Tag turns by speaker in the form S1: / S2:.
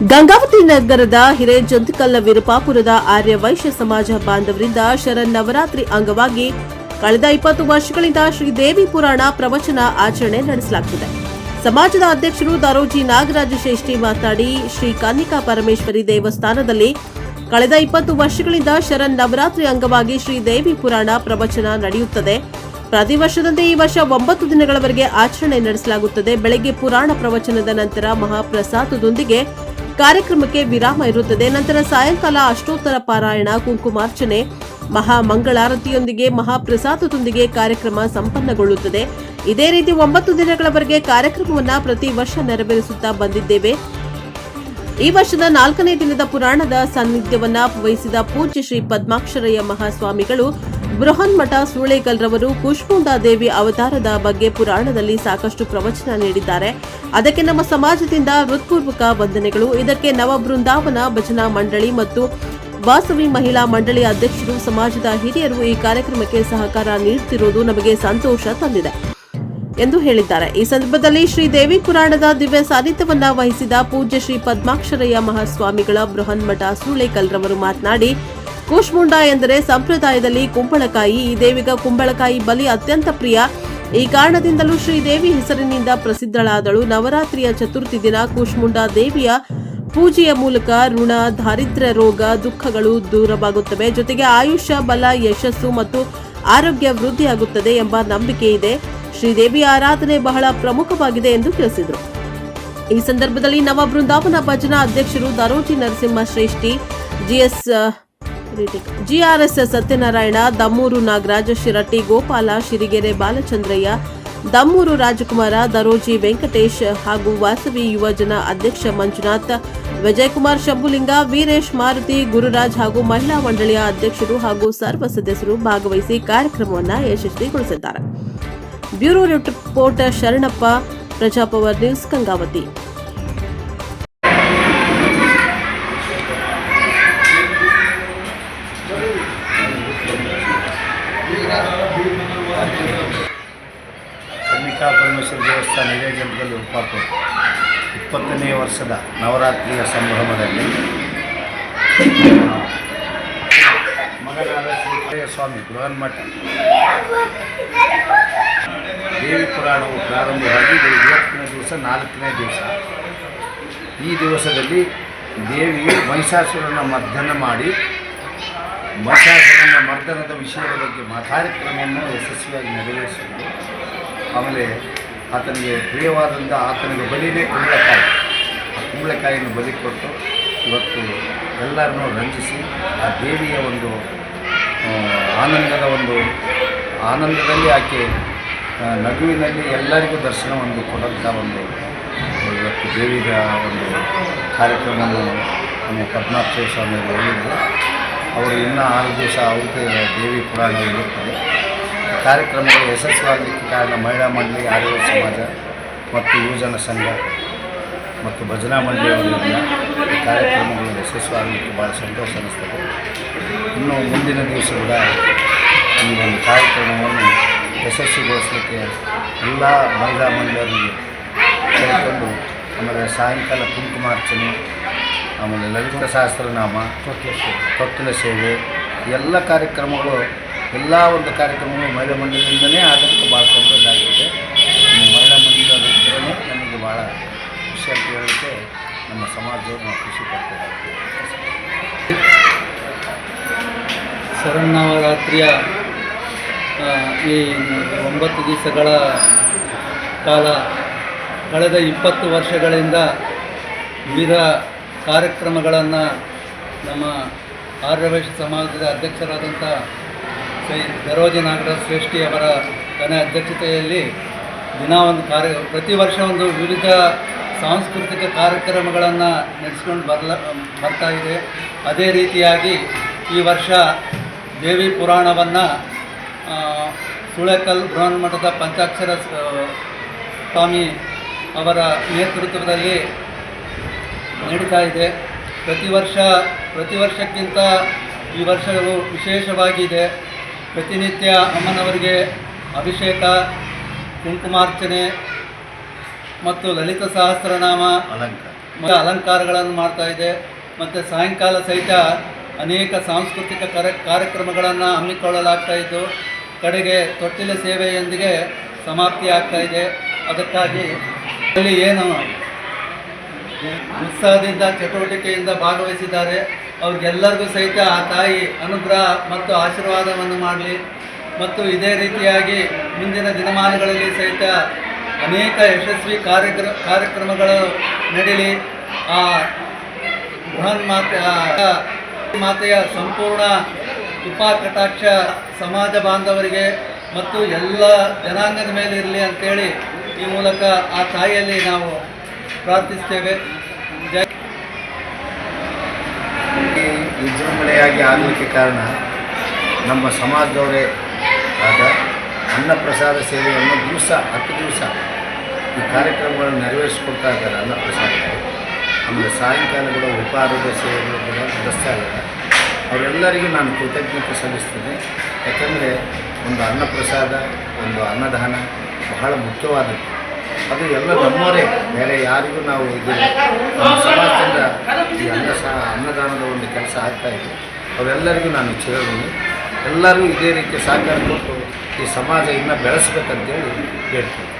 S1: ಗಂಗಾವತಿ ನಗರದ ಹಿರೇಜಂತಕಲ್ಲ ವಿರುಪಾಪುರದ ಆರ್ಯ ವೈಶ್ಯ ಸಮಾಜ ಬಾಂಧವರಿಂದ ಶರನ್ನವರಾತ್ರಿ ಅಂಗವಾಗಿ ಕಳೆದ ಇಪ್ಪತ್ತು ವರ್ಷಗಳಿಂದ ಶ್ರೀದೇವಿ ಪುರಾಣ ಪ್ರವಚನ ಆಚರಣೆ ನಡೆಸಲಾಗುತ್ತಿದೆ ಸಮಾಜದ ಅಧ್ಯಕ್ಷರು ದರೋಜಿ ನಾಗರಾಜ ಶ್ರೇಷ್ಠಿ ಮಾತನಾಡಿ, ಶ್ರೀ ಕನ್ನಿಕಾ ಪರಮೇಶ್ವರಿ ದೇವಸ್ಥಾನದಲ್ಲಿ ಕಳೆದ ಇಪ್ಪತ್ತು ವರ್ಷಗಳಿಂದ ಶರನ್ ನವರಾತ್ರಿ ಅಂಗವಾಗಿ ಶ್ರೀದೇವಿ ಪುರಾಣ ಪ್ರವಚನ ನಡೆಯುತ್ತದೆ. ಪ್ರತಿ ವರ್ಷದಂತೆ ಈ ವರ್ಷ ಒಂಬತ್ತು ದಿನಗಳವರೆಗೆ ಆಚರಣೆ ನಡೆಸಲಾಗುತ್ತದೆ. ಬೆಳಗ್ಗೆ ಪುರಾಣ ಪ್ರವಚನದ ನಂತರ ಮಹಾಪ್ರಸಾದದೊಂದಿಗೆ ಕಾರ್ಯಕ್ರಮಕ್ಕೆ ವಿರಾಮ ಇರುತ್ತದೆ. ನಂತರ ಸಾಯಂಕಾಲ ಅಷ್ಟೋತ್ತರ ಪಾರಾಯಣ, ಕುಂಕುಮಾರ್ಚನೆ, ಮಹಾ ಮಂಗಳಾರತಿಯೊಂದಿಗೆ ಮಹಾಪ್ರಸಾದದೊಂದಿಗೆ ಕಾರ್ಯಕ್ರಮ ಸಂಪನ್ನಗೊಳ್ಳುತ್ತದೆ. ಇದೇ ರೀತಿ ಒಂಬತ್ತು ದಿನಗಳವರೆಗೆ ಕಾರ್ಯಕ್ರಮವನ್ನು ಪ್ರತಿ ವರ್ಷ ನೆರವೇರಿಸುತ್ತಾ ಬಂದಿದ್ದೇವೆ. ಈ ವರ್ಷದ ನಾಲ್ಕನೇ ದಿನದ ಪುರಾಣದ ಸಾನ್ನಿಧ್ಯವನ್ನು ವಹಿಸಿದ ಪೂಜ್ಯ ಶ್ರೀ ಪದ್ಮಾಕ್ಷರಯ್ಯ ಮಹಾಸ್ವಾಮಿಗಳು ಬೃಹನ್ಮಠ ಕುಷ್ಮುಂಡಾ ದೇವಿ ಅವತಾರದ ಬಗ್ಗೆ ಪುರಾಣದಲ್ಲಿ ಸಾಕಷ್ಟು ಪ್ರವಚನ ನೀಡಿದ್ದಾರೆ. ಅದಕ್ಕೆ ನಮ್ಮ ಸಮಾಜದಿಂದ ಹೃತ್ಪೂರ್ವಕ ವಂದನೆಗಳು. ಇದಕ್ಕೆ ನವ ಬೃಂದಾವನ ಭಜನಾ ಮಂಡಳಿ ಮತ್ತು ವಾಸವಿ ಮಹಿಳಾ ಮಂಡಳಿ ಅಧ್ಯಕ್ಷರು, ಸಮಾಜದ ಹಿರಿಯರು ಈ ಕಾರ್ಯಕ್ರಮಕ್ಕೆ ಸಹಕಾರ ನೀಡುತ್ತಿರುವುದು ನಮಗೆ ಸಂತೋಷ ತಂದಿದೆ ಎಂದು ಹೇಳಿದ್ದಾರೆ. ಈ ಸಂದರ್ಭದಲ್ಲಿ ಶ್ರೀ ದೇವಿ ಪುರಾಣದ ದಿವ್ಯ ಸಾನ್ನಿಧ್ಯವನ್ನ ವಹಿಸಿದ ಪೂಜ್ಯ ಶ್ರೀ ಪದ್ಮಾಕ್ಷರಯ್ಯ ಮಹಾಸ್ವಾಮಿಗಳ ಬೃಹನ್ಮಠ ಸೂಳೇಕಲ್ರವರು ಮಾತನಾಡಿ ಕೂಶ್ಮುಂಡ ಎಂದರೆ ಸಂಪ್ರದಾಯದಲ್ಲಿ ಕುಂಬಳಕಾಯಿ, ಈ ದೇವಿಗ ಕುಂಬಳಕಾಯಿ ಬಲಿ ಅತ್ಯಂತ ಪ್ರಿಯ. ಈ ಕಾರಣದಿಂದಲೂ ಶ್ರೀದೇವಿ ಹೆಸರಿನಿಂದ ಪ್ರಸಿದ್ಧಳಾದಳು. ನವರಾತ್ರಿಯ ಚತುರ್ಥಿ ದಿನ ಕೂಶ್ಮುಂಡ ದೇವಿಯ ಪೂಜೆಯ ಮೂಲಕ ಋಣ, ದಾರಿದ್ರ್ಯ ರೋಗ, ದುಃಖಗಳು ದೂರವಾಗುತ್ತವೆ. ಜೊತೆಗೆ ಆಯುಷ್ಯ, ಬಲ, ಯಶಸ್ಸು ಮತ್ತು ಆರೋಗ್ಯ ವೃದ್ಧಿಯಾಗುತ್ತದೆ ಎಂಬ ನಂಬಿಕೆ ಇದೆ. ಶ್ರೀದೇವಿಯ ಆರಾಧನೆ ಬಹಳ ಪ್ರಮುಖವಾಗಿದೆ ಎಂದು ತಿಳಿಸಿದರು. ಈ ಸಂದರ್ಭದಲ್ಲಿ ನವ ಬೃಂದಾವನ ಭಜನಾ ಅಧ್ಯಕ್ಷರು ದರೋಜಿ ನರಸಿಂಹ ಶ್ರೇಷ್ಠಿ ಜಿಎಸ್ ಜಿಆರ್ಎಸ್ ಸತ್ಯನಾರಾಯಣ, ದಮ್ಮೂರು ನಾಗರಾಜ ಶಿರಟ್ಟಿ ಗೋಪಾಲ ಶಿರಿಗೆರೆ ಬಾಲಚಂದ್ರಯ್ಯ, ದಮ್ಮೂರು ರಾಜಕುಮಾರ ದರೋಜಿ ವೆಂಕಟೇಶ್ ಹಾಗೂ ವಾಸವಿ ಯುವಜನ ಅಧ್ಯಕ್ಷ ಮಂಜುನಾಥ್, ವಿಜಯಕುಮಾರ್ ಶಂಭುಲಿಂಗ, ವೀರೇಶ್ ಮಾರುತಿ, ಗುರುರಾಜ್ ಹಾಗೂ ಮಹಿಳಾ ಮಂಡಳಿಯ ಅಧ್ಯಕ್ಷರು ಹಾಗೂ ಸರ್ವ ಸದಸ್ಯರು ಭಾಗವಹಿಸಿ ಕಾರ್ಯಕ್ರಮವನ್ನು ಯಶಸ್ವಿಗೊಳಿಸಿದ್ದಾರೆ. Bureau report Sharanappa, Prajapower news Gangavathi.
S2: Kannika Parameshwara ದೇವಸ್ಥಾನ ಹಿರೇಜಂತದಲ್ಲಿ ಉಪಾಪು ಇಪ್ಪತ್ತನೇ ವರ್ಷದ ನವರಾತ್ರಿಯ ಸಂಭ್ರಮದಲ್ಲಿ, ಮಗನಾದ ಸ್ವಾಮಿ ಸ್ವಾಮಿ ಬೃಹನ್ಮಠ ದೇವಿ ಪುರಾಣವು ಪ್ರಾರಂಭವಾಗಿ ಇದು ಇವತ್ತಿನ ದಿವಸ, ನಾಲ್ಕನೇ ದಿವಸ. ಈ ದಿವಸದಲ್ಲಿ ದೇವಿಯು ಮಹಿಷಾಸುರನ ಮರ್ಧನ ಮಾಡಿ ಮಹಿಷಾಸುರನ ಮರ್ದನದ ವಿಷಯದ ಬಗ್ಗೆ ಕಾರ್ಯಕ್ರಮವನ್ನು ಯಶಸ್ವಿಯಾಗಿ ನೆರವೇರಿಸಿದರು. ಆಮೇಲೆ ಆತನಿಗೆ ಪ್ರಿಯವಾದಂಥ ಆತನಿಗೆ ಬಲಿನೇ ಕುಂಬಳಕಾಯಿ. ಆ ಕುಂಬಳಕಾಯಿಯನ್ನು ಬಲಿ ಕೊಟ್ಟು ಇವತ್ತು ಎಲ್ಲರನ್ನೂ ರಂಜಿಸಿ ಆ ದೇವಿಯ ಒಂದು ಆನಂದದ ಒಂದು, ಆನಂದದಲ್ಲಿ ಆಕೆ ನಗುವಿನಲ್ಲಿ ಎಲ್ಲರಿಗೂ ದರ್ಶನವನ್ನು ಕೊಡಂಥ ಒಂದು, ಇವತ್ತು ದೇವಿಯ ಒಂದು ಕಾರ್ಯಕ್ರಮವನ್ನು ನಮ್ಮ ಹೇಳಿದರು. ಅವರು ಇನ್ನೂ ಆರು ದಿವಸ ಅವ್ರಿಗೆ ದೇವಿ ಪುರಾಣ ಇರುತ್ತದೆ. ಕಾರ್ಯಕ್ರಮಗಳು ಯಶಸ್ವಿಯಾಗಲಿಕ್ಕೆ ಕಾರಣ ಮಹಿಳಾ ಮಂಡಳಿ, ಆರ್ಯ ಸಮಾಜ ಮತ್ತು ಯುವಜನ ಸಂಘ ಮತ್ತು ಭಜನಾ ಮಂಡಳಿಯವರಿಂದ ಈ ಕಾರ್ಯಕ್ರಮಗಳು ಯಶಸ್ವಿಯಾಗಲಿಕ್ಕೆ ಭಾಳ ಸಂತೋಷ ಅನ್ನಿಸ್ತದೆ ಇನ್ನು ಮುಂದಿನ ದಿವಸ ಕೂಡ ಈ ಒಂದು ಕಾರ್ಯಕ್ರಮವನ್ನು ಯಶಸ್ವಿಗೊಳಿಸಲಿಕ್ಕೆ ಎಲ್ಲ ಮಹಿಳಾ ಮಂಡಳಿಯವರಿಗೆ ಕೇಳಿಕೊಂಡು ಆಮೇಲೆ ಸಾಯಂಕಾಲ ಕುಂಕುಮಾರ್ಚನೆ ಆಮೇಲೆ ಲಲಿತ ಸಹಸ್ರನಾಮ ತೊಟ್ಟಿಲ ಸೇವೆ. ಎಲ್ಲ ಕಾರ್ಯಕ್ರಮಗಳು ಎಲ್ಲ ಒಂದು ಕಾರ್ಯಕ್ರಮಗಳು ಮಹಿಳಾ ಮಂಡಳಿಯಿಂದಲೇ ಆಗೋದಕ್ಕೆ ಭಾಳ ಸಂತೋಷ ಆಗುತ್ತೆ ಮಹಿಳಾ ಮಂಡಳಿಯವರಿದ್ದರೆ ನಮಗೆ ಭಾಳ ಖುಷಿ ಅಂತ ಹೇಳೋಕ್ಕೆ ನಮ್ಮ ಸಮಾಜದವರು ನಾವು ಖುಷಿ ಪಡ್ತೇವೆ
S3: ಶರನ್ನವರಾತ್ರಿಯ ಈ ಒಂಬತ್ತು ದಿವಸಗಳ ಕಾಲ ಕಳೆದ ಇಪ್ಪತ್ತು ವರ್ಷಗಳಿಂದ ವಿವಿಧ ಕಾರ್ಯಕ್ರಮಗಳನ್ನು ನಮ್ಮ ಆರ್ಯವೈಶ್ಯ ಸಮಾಜದ ಅಧ್ಯಕ್ಷರಾದಂಥ ಶ್ರೀ ದರೋಜಿ ನಾಗರಾಜ್ ಶ್ರೇಷ್ಠಿ ಅವರ ಕೊನೆ ಅಧ್ಯಕ್ಷತೆಯಲ್ಲಿ ದಿನ ಒಂದು ಕಾರ್ಯ, ಪ್ರತಿ ವರ್ಷ ಒಂದು ವಿವಿಧ ಸಾಂಸ್ಕೃತಿಕ ಕಾರ್ಯಕ್ರಮಗಳನ್ನು ನಡೆಸ್ಕೊಂಡು ಬರಲ, ಬರ್ತಾ ಇದೆ. ಅದೇ ರೀತಿಯಾಗಿ ಈ ವರ್ಷ ದೇವಿ ಪುರಾಣವನ್ನು ಸುಳೆಕಲ್ ಬೃಹನ್ಮಠದ ಪಂಚಾಕ್ಷರ, ಸ್ವಾಮಿ ಅವರ ನೇತೃತ್ವದಲ್ಲಿ ನಡೀತಾ ಇದೆ. ಪ್ರತಿ ವರ್ಷ ಪ್ರತಿ ವರ್ಷಕ್ಕಿಂತ ಈ ವರ್ಷಗಳು ವಿಶೇಷವಾಗಿದೆ. ಪ್ರತಿನಿತ್ಯ ಅಮ್ಮನವರಿಗೆ ಅಭಿಷೇಕ ಕುಂಕುಮಾರ್ಚನೆ ಮತ್ತು ಲಲಿತ ಸಹಸ್ರನಾಮ
S2: ಅಲಂಕಾರ.
S3: ಅಲಂಕಾರಗಳನ್ನು ಮಾಡ್ತಾ ಇದೆ. ಮತ್ತು ಸಾಯಂಕಾಲ ಸಹಿತ ಅನೇಕ ಸಾಂಸ್ಕೃತಿಕ ಕಾರ್ಯ ಕಾರ್ಯಕ್ರಮಗಳನ್ನು ಹಮ್ಮಿಕೊಳ್ಳಲಾಗ್ತಾ ಇದ್ದು ಕಡೆಗೆ ತೊಟ್ಟಿಲ ಸೇವೆಯೊಂದಿಗೆ ಸಮಾಪ್ತಿ ಆಗ್ತಾ ಇದೆ. ಅದಕ್ಕಾಗಿ ಅಲ್ಲಿ ಏನು ಉತ್ಸಾಹದಿಂದ ಚಟುವಟಿಕೆಯಿಂದ ಭಾಗವಹಿಸಿದ್ದಾರೆ. ಅವ್ರಿಗೆಲ್ಲರಿಗೂ ಸಹಿತ ಆ ತಾಯಿ ಅನುಗ್ರಹ ಮತ್ತು ಆಶೀರ್ವಾದವನ್ನು ಮಾಡಲಿ. ಮತ್ತು ಇದೇ ರೀತಿಯಾಗಿ ಮುಂದಿನ ದಿನಮಾನಗಳಲ್ಲಿ ಸಹಿತ ಅನೇಕ ಯಶಸ್ವಿ ಕಾರ್ಯಕ್ರ, ಕಾರ್ಯಕ್ರಮಗಳು ನಡೀಲಿ. ಆ ಬೃಹನ್ ಮಾತೆ ಮಾತೆಯ ಸಂಪೂರ್ಣ ಕೃಪಾ ಕಟಾಕ್ಷ ಸಮಾಜ ಬಾಂಧವರಿಗೆ ಮತ್ತು ಎಲ್ಲ ಜನಾಂಗದ ಮೇಲೆ ಇರಲಿ ಅಂತೇಳಿ ಈ ಮೂಲಕ ಆ ತಾಯಿಯಲ್ಲಿ ನಾವು ಪ್ರಾರ್ಥಿಸ್ತೇವೆ.
S2: ವಿಜೃಂಭಣೆಯಾಗಿ ಆಗಲಿಕ್ಕೆ ಕಾರಣ ನಮ್ಮ ಸಮಾಜದವರೇ ಆದ ಅನ್ನಪ್ರಸಾದ ಸೇವೆಯನ್ನು ದಿವಸ, ಹತ್ತು ದಿವಸ ಈ ಕಾರ್ಯಕ್ರಮಗಳನ್ನು ನೆರವೇರಿಸ್ಕೊಡ್ತಾ ಇದ್ದಾರೆ ಅನ್ನಪ್ರಸಾದ ಆಮೇಲೆ ಸಾಯಂಕಾಲ ಕೂಡ ಉಪಹಾರದ ಸೇವೆಗಳು ಕೂಡ ನಡೆಸ್ತಾ ಇದ್ದಾರೆ. ಅವರೆಲ್ಲರಿಗೂ ನಾನು ಕೃತಜ್ಞತೆ ಸಲ್ಲಿಸ್ತೇನೆ. ಯಾಕಂದರೆ ಒಂದು ಅನ್ನಪ್ರಸಾದ, ಒಂದು ಅನ್ನದಾನ ಬಹಳ ಮುಖ್ಯವಾದದ್ದು. ಅದು ಎಲ್ಲ ನಮ್ಮವರೇ. ಬೇರೆ ಯಾರಿಗೂ ನಾವು ಇದು ನಮ್ಮ ಸಮಾಜದಿಂದ ಈ ಅನ್ನ ಸಹ, ಅನ್ನದಾನದ ಒಂದು ಕೆಲಸ ಆಗ್ತಾ ಇದೆ. ಅವೆಲ್ಲರಿಗೂ ನಾನು ಚಿರಋಣಿ ಎಲ್ಲರೂ ಇದೇ ರೀತಿ ಸಹಕಾರ ಕೊಟ್ಟು ಈ ಸಮಾಜ ಇನ್ನೂ ಬೆಳೆಸ್ಬೇಕಂತೇಳಿ ಹೇಳ್ತೀನಿ.